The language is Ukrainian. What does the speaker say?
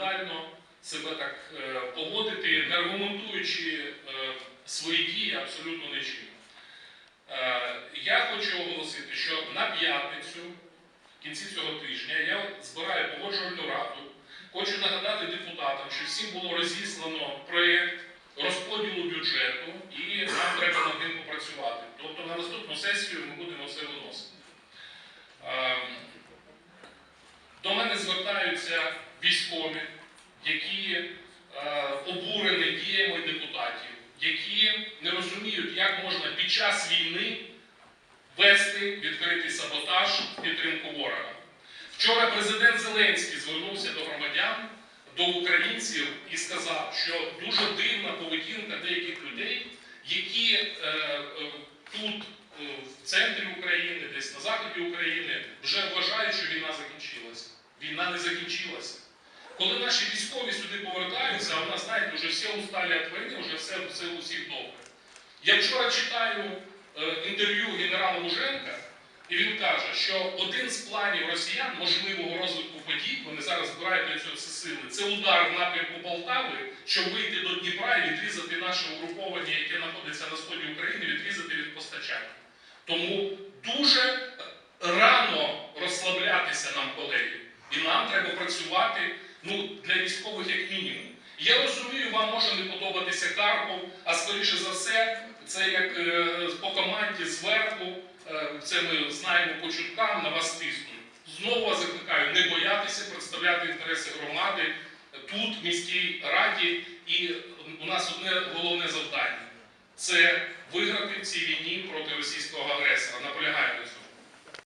безвідповідально себе так е, поводити, не аргументуючи е, свої дії абсолютно нічим. Е, Я хочу оголосити, що на п'ятницю, в кінці цього тижня, я збираю погоджувальну раду. Хочу нагадати депутатам, що всім було розіслано проєкт розподілу бюджету, і нам треба над ним попрацювати. Тобто на наступну сесію ми будемо все виносити. Ем, До мене звертаються військові, які е, обурені діями депутатів, які не розуміють, як можна під час війни вести відкритий саботаж в підтримку ворога. Вчора президент Зеленський звернувся до громадян, до українців і сказав, що дуже дивна поведінка деяких людей, які е, е, тут, е, в центрі України, десь на заході України, вже вважають, що війна закінчилася. Війна не закінчилася. Коли наші військові сюди повертаються, а у нас, знаєте, вже всі усталі від війни, вже все, все у всіх добре. Я вчора читаю е, інтерв'ю генерала Муженка, і він каже, що один з планів росіян можливого розвитку подій, вони зараз збирають для цього всі сили, це удар в напрямку Полтави, щоб вийти до Дніпра і відрізати наше угруповання, яке знаходиться на сході України, відрізати від постачання. Тому дуже рано розслаблятися нам, колеги. І нам треба працювати військових як мінімум. Я розумію, вам може не подобатися Харков, а скоріше за все, це як е, по команді зверху, е, це ми знаємо по чуткам, на вас тиснуть. Знову вас закликаю не боятися представляти інтереси громади тут, в міській раді. І у нас одне головне завдання це виграти в цій війні проти російського агресора. Наполягаю.